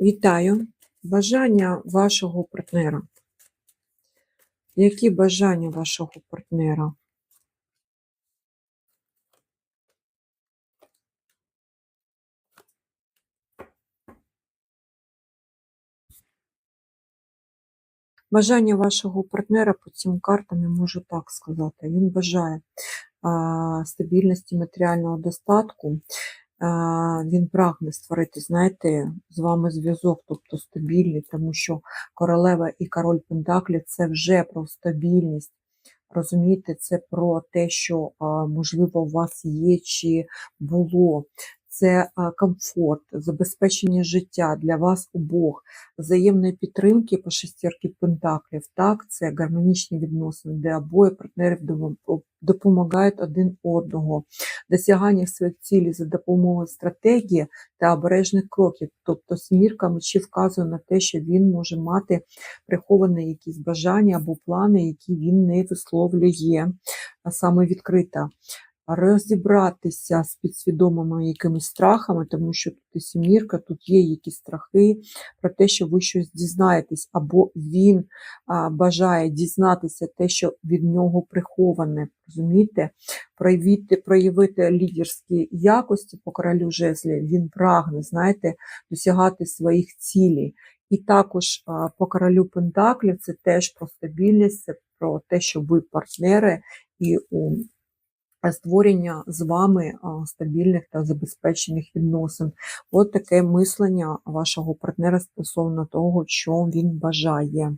Вітаю! Бажання вашого партнера. Які бажання вашого партнера? Бажання вашого партнера по цим картам я можу так сказати. Він бажає а, стабільності матеріального достатку. Він прагне створити, знаєте, з вами зв'язок, тобто стабільний, тому що королева і король Пентаклі це вже про стабільність. Розумієте, це про те, що, можливо, у вас є чи було. Це комфорт, забезпечення життя для вас обох, взаємної підтримки по шестірки пентаклів. Так, це гармонічні відносини, де обоє партнерів допомагають один одного, досягання своїх цілей за допомогою стратегії та обережних кроків. Тобто смірка мечі вказує на те, що він може мати приховані якісь бажання або плани, які він не висловлює саме відкрито. Розібратися з підсвідомими якимись страхами, тому що тут і сімірка, тут є якісь страхи про те, що ви щось дізнаєтесь, або він а, бажає дізнатися те, що від нього приховане. Розумієте? Проявити, проявити лідерські якості по королю жезлі, він прагне, знаєте, досягати своїх цілей. І також по королю Пентаклів це теж про стабільність, це про те, що ви партнери і у створення з вами стабільних та забезпечених відносин. От таке мислення вашого партнера стосовно того, що він бажає.